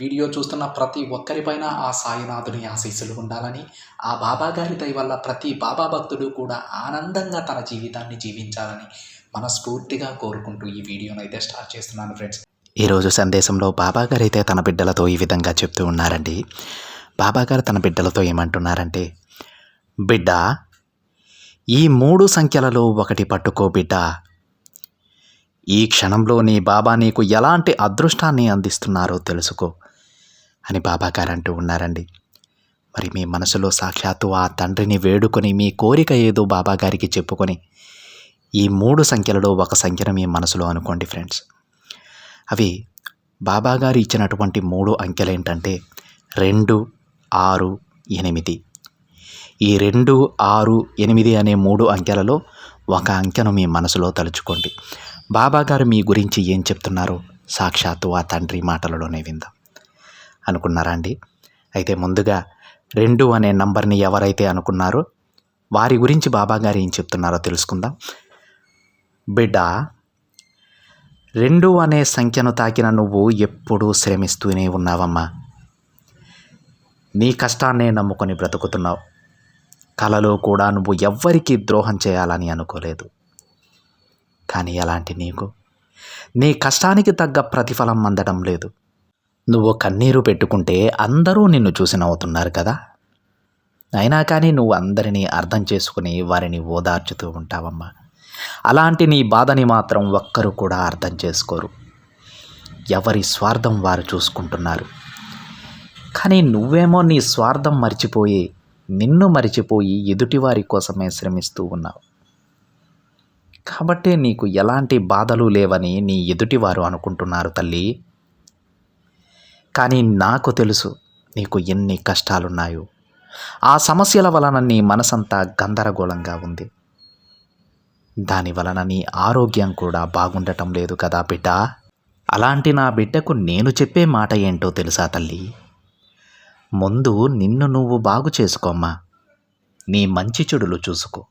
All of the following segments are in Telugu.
వీడియో చూస్తున్న ప్రతి ఒక్కరిపైన ఆ సాయినాథుని ఆశీస్సులు ఉండాలని ఆ బాబా గారి దయ వల్ల ప్రతి బాబా భక్తుడు కూడా ఆనందంగా తన జీవితాన్ని జీవించాలని మనస్ఫూర్తిగా కోరుకుంటూ ఈ వీడియోను అయితే స్టార్ట్ చేస్తున్నాను ఫ్రెండ్స్. ఈరోజు సందేశంలో బాబా గారు అయితే తన బిడ్డలతో ఈ విధంగా చెప్తూ ఉన్నారండి. బాబా గారు తన బిడ్డలతో ఏమంటున్నారంటే బిడ్డ ఈ మూడు సంఖ్యలలో ఒకటి పట్టుకో బిడ్డ. ఈ క్షణంలో నీ బాబా నీకు ఎలాంటి అదృష్టాన్ని అందిస్తున్నారో తెలుసుకో. అని బాబాగారు అంటూ ఉన్నారండి. మరి మీ మనసులో సాక్షాత్తు ఆ తండ్రిని వేడుకొని మీ కోరిక ఏదో బాబాగారికి చెప్పుకొని ఈ మూడు సంఖ్యలలో ఒక సంఖ్యను మీ మనసులో అనుకోండి ఫ్రెండ్స్. అవి బాబాగారు ఇచ్చినటువంటి మూడు అంకెలు ఏంటంటే రెండు ఆరు ఎనిమిది. ఈ రెండు ఆరు ఎనిమిది అనే మూడు అంకెలలో ఒక అంకెను మీ మనసులో తలుచుకోండి. బాబాగారు మీ గురించి ఏం చెప్తున్నారో సాక్షాత్తు ఆ తండ్రి మాటలలోనే విందాం. అనుకున్నారా అండి? అయితే ముందుగా రెండు అనే నంబర్ని ఎవరైతే అనుకున్నారో వారి గురించి బాబా గారు ఏం చెప్తున్నారో తెలుసుకుందాం. బిడ్డ రెండు అనే సంఖ్యను తాకిన నువ్వు ఎప్పుడూ శ్రమిస్తూనే ఉన్నావమ్మా. నీ కష్టాన్నే నమ్ముకొని బ్రతుకుతున్నావు. కలలో కూడా నువ్వు ఎవ్వరికీ ద్రోహం చేయాలని అనుకోలేదు. కానీ అలాంటి నీకు. నీ కష్టానికి తగ్గ ప్రతిఫలం అందడం లేదు. నువ్వు కన్నీరు పెట్టుకుంటే అందరూ నిన్ను చూసి నవ్వుతున్నారు కదా. అయినా కానీ నువ్వు అందరినీ అర్థం చేసుకుని వారిని ఓదార్చుతూ ఉంటావమ్మా. అలాంటి నీ బాధని మాత్రం ఒక్కరు కూడా అర్థం చేసుకోరు. ఎవరి స్వార్థం వారు చూసుకుంటున్నారు. కానీ నువ్వేమో నీ స్వార్థం మర్చిపోయి నిన్ను మరిచిపోయి ఎదుటివారి కోసమే శ్రమిస్తూ ఉన్నావు. కాబట్టే నీకు ఎలాంటి బాధలు లేవని నీ ఎదుటివారు అనుకుంటున్నారు తల్లి. కానీ నాకు తెలుసు నీకు ఎన్ని కష్టాలున్నాయో. ఆ సమస్యల వలన నీ మనసంతా గందరగోళంగా ఉంది. దాని వలన నీ ఆరోగ్యం కూడా బాగుండటం లేదు కదా బిడ్డ. అలాంటి నా బిడ్డకు నేను చెప్పే మాట ఏంటో తెలుసా తల్లి? ముందు నిన్ను నువ్వు బాగు చేసుకోమ్మా. నీ మంచి చెడులు చూసుకో.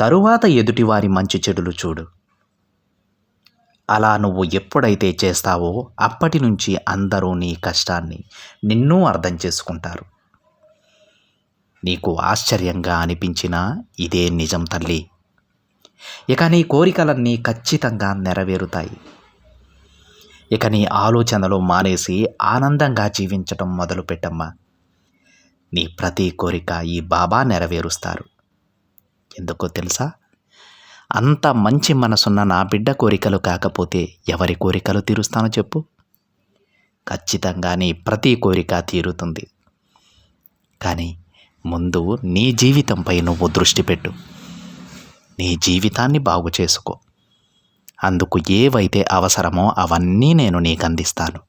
తరువాత ఎదుటివారి మంచి చెడులు చూడు. అలా నువ్వు ఎప్పుడైతే చేస్తావో అప్పటి నుంచి అందరూ నీ కష్టాన్ని నిన్ను అర్థం చేసుకుంటారు. నీకు ఆశ్చర్యంగా అనిపించినా ఇదే నిజం తల్లి. ఇక నీ కోరికలన్నీ ఖచ్చితంగా నెరవేరుతాయి. ఇక నీ ఆలోచనలు మానేసి ఆనందంగా జీవించటం మొదలుపెట్టమ్మా. నీ ప్రతి కోరిక ఈ బాబా నెరవేరుస్తారు. ఎందుకో తెలుసా? అంత మంచి మనసున్న నా బిడ్డ కోరికలు కాకపోతే ఎవరి కోరికలు తీరుస్తానో చెప్పు. ఖచ్చితంగా నీ ప్రతి కోరిక తీరుతుంది. కానీ ముందు నీ జీవితంపై నువ్వు దృష్టి పెట్టు. నీ జీవితాన్ని బాగు చేసుకో. అందుకు ఏవైతే అవసరమో అవన్నీ నేను నీకు అందిస్తాను.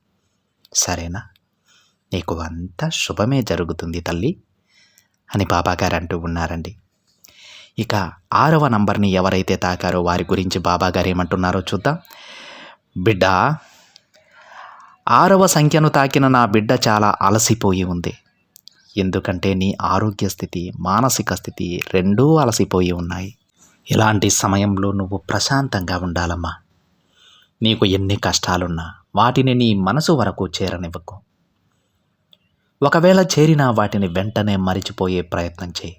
సరేనా? నీకు అంతా శుభమే జరుగుతుంది తల్లి. అని బాబాగారు అంటూ ఉన్నారండి. ఇక ఆరవ నంబర్ని ఎవరైతే తాకారో వారి గురించి బాబాగారు ఏమంటున్నారో చూద్దాం. బిడ్డ ఆరవ సంఖ్యను తాకిన నా బిడ్డ చాలా అలసిపోయి ఉంది. ఎందుకంటే నీ ఆరోగ్య స్థితి మానసిక స్థితి రెండూ అలసిపోయి ఉన్నాయి. ఇలాంటి సమయంలో నువ్వు ప్రశాంతంగా ఉండాలమ్మా. నీకు ఎన్ని కష్టాలున్నా వాటిని నీ మనసు వరకు చేరనివ్వకు. ఒకవేళ చేరినా వాటిని వెంటనే మరిచిపోయే ప్రయత్నం చేయి.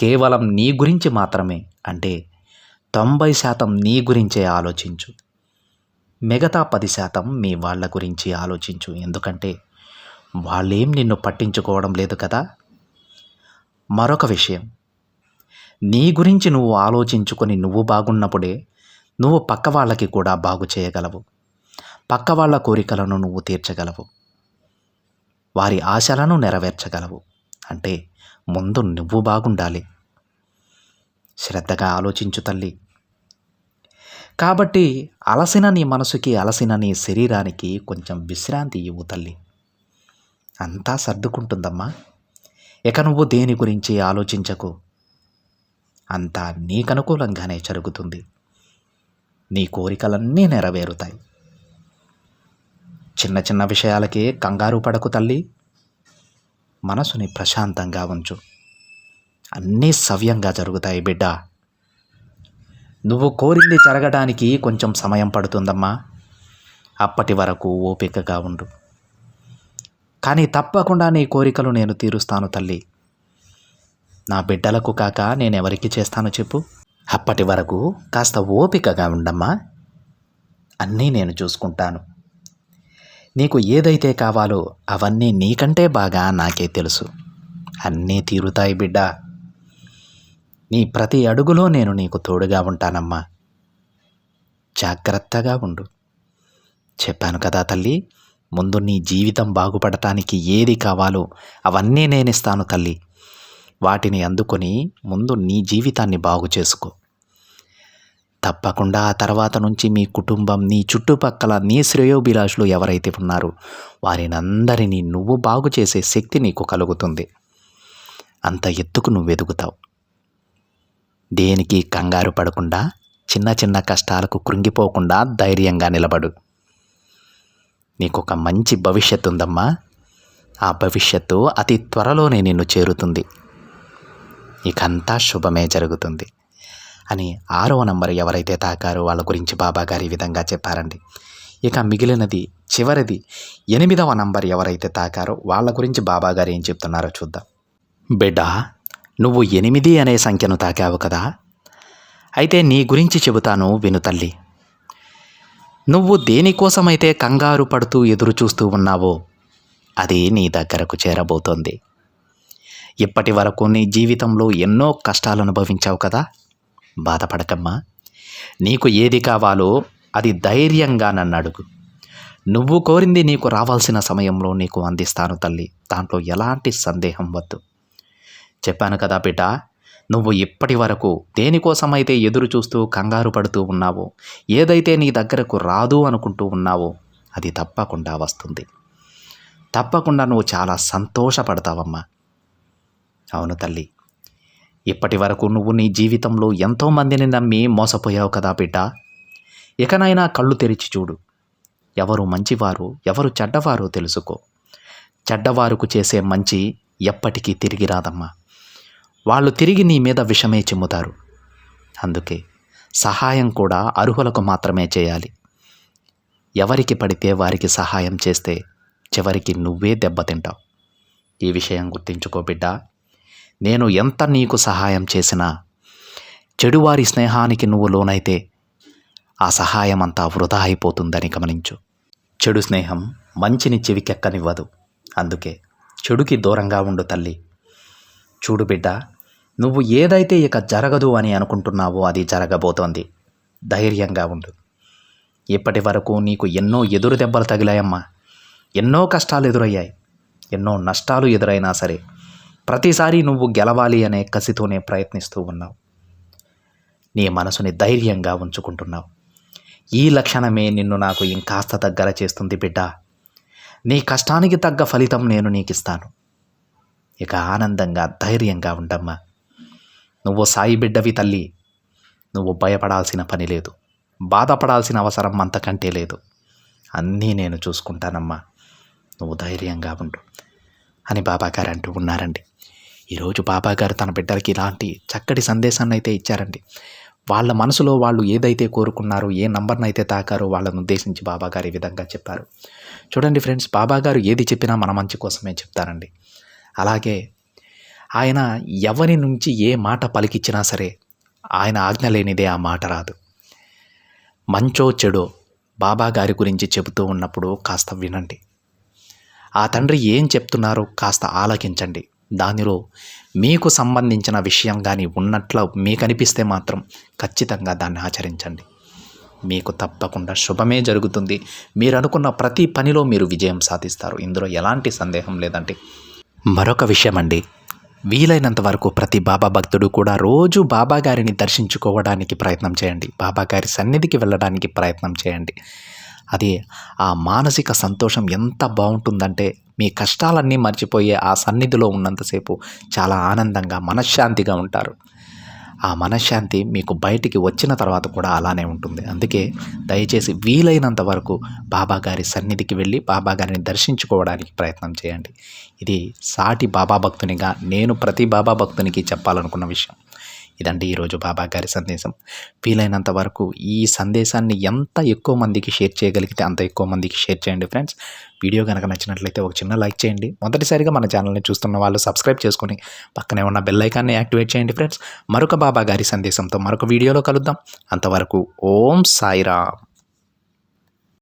కేవలం నీ గురించి మాత్రమే అంటే తొంభై శాతం నీ గురించే ఆలోచించు. మిగతా పది శాతం మీ వాళ్ళ గురించి ఆలోచించు. ఎందుకంటే వాళ్ళేం నిన్ను పట్టించుకోవడం లేదు కదా? మరొక విషయం. నీ గురించి నువ్వు ఆలోచించుకొని నువ్వు బాగున్నప్పుడే నువ్వు పక్క వాళ్ళకి కూడా బాగు చేయగలవు. పక్క వాళ్ళ కోరికలను నువ్వు తీర్చగలవు. వారి ఆశలను నెరవేర్చగలవు. అంటే ముందు నువ్వు బాగుండాలి. శ్రద్ధగా ఆలోచించు తల్లి. కాబట్టి అలసిన నీ మనసుకి అలసిన నీ శరీరానికి కొంచెం విశ్రాంతి ఇవ్వు తల్లి. అంతా సర్దుకుంటుందమ్మా. ఇక నువ్వు దేని గురించి ఆలోచించకు? అంతా నీకనుకూలంగానే జరుగుతుంది. నీ కోరికలన్నీ నెరవేరుతాయి. చిన్న చిన్న విషయాలకే కంగారు పడకు తల్లి. మనసుని ప్రశాంతంగా ఉంచు. అన్నీ సవ్యంగా జరుగుతాయి బిడ్డ. నువ్వు కోరింది జరగడానికి కొంచెం సమయం పడుతుందమ్మా. అప్పటి వరకు ఓపికగా ఉండు. కానీ తప్పకుండా నీ కోరికలు నేను తీరుస్తాను తల్లి. నా బిడ్డలకు కాక నేను ఎవరికి చేస్తాను చెప్పు. అప్పటి వరకు కాస్త ఓపికగా ఉండమ్మా. అన్నీ నేను చూసుకుంటాను. నీకు ఏదైతే కావాలో అవన్నీ నీకంటే బాగా నాకే తెలుసు. అన్నీ తీరుతాయి బిడ్డ. నీ ప్రతి అడుగులో నేను నీకు తోడుగా ఉంటానమ్మా. జాగ్రత్తగా ఉండు. చెప్పాను కదా తల్లి ముందు నీ జీవితం బాగుపడటానికి ఏది కావాలో అవన్నీ నేనిస్తాను తల్లి. వాటిని అందుకొని ముందు నీ జీవితాన్ని బాగు చేసుకో. తప్పకుండా ఆ తర్వాత నుంచి మీ కుటుంబం నీ చుట్టుపక్కల నీ శ్రేయోభిలాషులు ఎవరైతే ఉన్నారో వారినందరినీ నువ్వు బాగు చేసే శక్తి నీకు కలుగుతుంది. అంత ఎత్తుకు నువ్వు ఎదుగుతావు. దేనికి కంగారు పడకుండా చిన్న చిన్న కష్టాలకు కృంగిపోకుండా ధైర్యంగా నిలబడు. నీకు ఒక మంచి భవిష్యత్తు ఉందమ్మా. ఆ భవిష్యత్తు అతి త్వరలోనే నిన్ను చేరుతుంది. నీకంతా శుభమే జరుగుతుంది. అని ఆరవ నంబర్ ఎవరైతే తాకారో వాళ్ళ గురించి బాబాగారు ఈ విధంగా చెప్పారండి. ఇక మిగిలినది చివరిది ఎనిమిదవ నంబర్ ఎవరైతే తాకారో వాళ్ళ గురించి బాబాగారు ఏం చెప్తున్నారో చూద్దాం. బిడ్డ నువ్వు ఎనిమిది అనే సంఖ్యను తాకావు కదా? అయితే నీ గురించి చెబుతాను విను తల్లి. నువ్వు దేనికోసమైతే కంగారు పడుతూ ఎదురు చూస్తూ ఉన్నావో అది నీ దగ్గరకు చేరబోతోంది. ఇప్పటి వరకు నీ జీవితంలో ఎన్నో కష్టాలు అనుభవించావు కదా? బాధపడకమ్మా. నీకు ఏది కావాలో అది ధైర్యంగా నన్ను అడుగు. నువ్వు కోరింది నీకు రావాల్సిన సమయంలో నీకు అందిస్తాను తల్లి. దాంట్లో ఎలాంటి సందేహం వద్దు. చెప్పాను కదా బిడ్డ నువ్వు ఇప్పటి వరకు దేనికోసమైతే ఎదురు చూస్తూ కంగారు పడుతూ ఉన్నావో ఏదైతే నీ దగ్గరకు రాదు అనుకుంటూ ఉన్నావో అది తప్పకుండా వస్తుంది. తప్పకుండా నువ్వు చాలా సంతోషపడతావమ్మా. అవును తల్లి ఇప్పటి వరకు నువ్వు నీ జీవితంలో ఎంతోమందిని నమ్మి మోసపోయావు కదా బిడ్డ. ఇకనైనా కళ్ళు తెరిచి చూడు. ఎవరు మంచివారు ఎవరు చెడ్డవారో తెలుసుకో. చెడ్డవారుకు చేసే మంచి ఎప్పటికీ తిరిగి రాదమ్మా. వాళ్ళు తిరిగి నీ మీద విషమే చిమ్ముతారు. అందుకే సహాయం కూడా అర్హులకు మాత్రమే చేయాలి. ఎవరికి పడితే వారికి సహాయం చేస్తే చివరికి నువ్వే దెబ్బతింటావు. ఈ విషయం గుర్తించుకో బిడ్డ. నేను ఎంత నీకు సహాయం చేసినా చెడువారి స్నేహానికి నువ్వు లోనైతే ఆ సహాయం అంతా వృధా అయిపోతుందని గమనించు. చెడు స్నేహం మంచిని చెవికెక్కనివ్వదు. అందుకే చెడుకి దూరంగా ఉండు తల్లి. చూడు బిడ్డ నువ్వు ఏదైతే ఇక జరగదు అని అనుకుంటున్నావో అది జరగబోతోంది. ధైర్యంగా ఉండు. ఇప్పటి వరకు నీకు ఎన్నో ఎదురు దెబ్బలు తగిలాయమ్మా. ఎన్నో కష్టాలు ఎదురయ్యాయి. ఎన్నో నష్టాలు ఎదురైనా సరే ప్రతిసారి నువ్వు గెలవాలి అనే కసితోనే ప్రయత్నిస్తూ ఉన్నావు. నీ మనసుని ధైర్యంగా ఉంచుకుంటున్నావు. ఈ లక్షణమే నిన్ను నాకు ఇంకాస్త దగ్గర చేస్తుంది బిడ్డ. నీ కష్టానికి తగ్గ ఫలితం నేను నీకు ఇస్తాను ఇక ఆనందంగా ధైర్యంగా ఉండమ్మా. నువ్వు సాయి బిడ్డవి తల్లి. నువ్వు భయపడాల్సిన పని లేదు. బాధపడాల్సిన అవసరం అంతకంటే లేదు. అన్నీ నేను చూసుకుంటానమ్మా. నువ్వు ధైర్యంగా ఉండు. అని బాబాగారు అంటూ ఉన్నారండి. ఈరోజు బాబాగారు తన బిడ్డలకి ఇలాంటి చక్కటి సందేశాన్ని అయితే ఇచ్చారండి. వాళ్ళ మనసులో వాళ్ళు ఏదైతే కోరుకున్నారో ఏ నంబర్ని అయితే తాకారో వాళ్ళను ఉద్దేశించి బాబాగారు ఈ విధంగా చెప్పారు. చూడండి ఫ్రెండ్స్ బాబాగారు ఏది చెప్పినా మన మంచి కోసమే చెప్తారండి. అలాగే ఆయన ఎవరి నుంచి ఏ మాట పలికిచ్చినా సరే ఆయన ఆజ్ఞ లేనిదే ఆ మాట రాదు. మంచో చెడో బాబా గారి గురించి చెబుతూ ఉన్నప్పుడు కాస్త వినండి. ఆ తండ్రి ఏం చెప్తున్నారో కాస్త ఆలకించండి. దానిలో మీకు సంబంధించిన విషయం కానీ ఉన్నట్లు మీకు అనిపిస్తే మాత్రం ఖచ్చితంగా దాన్ని ఆచరించండి. మీకు తప్పకుండా శుభమే జరుగుతుంది. మీరు అనుకున్న ప్రతి పనిలో మీరు విజయం సాధిస్తారు. ఇందులో ఎలాంటి సందేహం లేదండి. మరొక విషయం అండి. వీలైనంత వరకు ప్రతి బాబా భక్తుడు కూడా రోజు బాబా గారిని దర్శించుకోవడానికి ప్రయత్నం చేయండి. బాబా గారి సన్నిధికి వెళ్ళడానికి ప్రయత్నం చేయండి. అది ఆ మానసిక సంతోషం ఎంత బాగుంటుందంటే మీ కష్టాలన్నీ మర్చిపోయే ఆ సన్నిధిలో ఉన్నంతసేపు చాలా ఆనందంగా మనశ్శాంతిగా ఉంటారు. ఆ మనశ్శాంతి మీకు బయటికి వచ్చిన తర్వాత కూడా అలానే ఉంటుంది. అందుకే దయచేసి వీలైనంత వరకు బాబా గారి సన్నిధికి వెళ్ళి బాబా గారిని దర్శించుకోవడానికి ప్రయత్నం చేయండి. ఇది సాటి బాబా భక్తునిగా నేను ప్రతి బాబా భక్తునికి చెప్పాలనుకున్న విషయం. ఇదండి ఈరోజు బాబా గారి సందేశం. వీలైనంత వరకు ఈ సందేశాన్ని ఎంత ఎక్కువ మందికి షేర్ చేయగలిగితే అంత ఎక్కువ మందికి షేర్ చేయండి ఫ్రెండ్స్. వీడియో కనుక నచ్చినట్లయితే ఒక చిన్న లైక్ చేయండి. మొదటిసారిగా మన ఛానల్ని చూస్తున్న వాళ్ళు సబ్స్క్రైబ్ చేసుకొని పక్కనే ఉన్న బెల్ ఐకాన్ని యాక్టివేట్ చేయండి ఫ్రెండ్స్. మరొక బాబా గారి సందేశంతో మరొక వీడియోలో కలుద్దాం. అంతవరకు ఓం సాయిరామ్.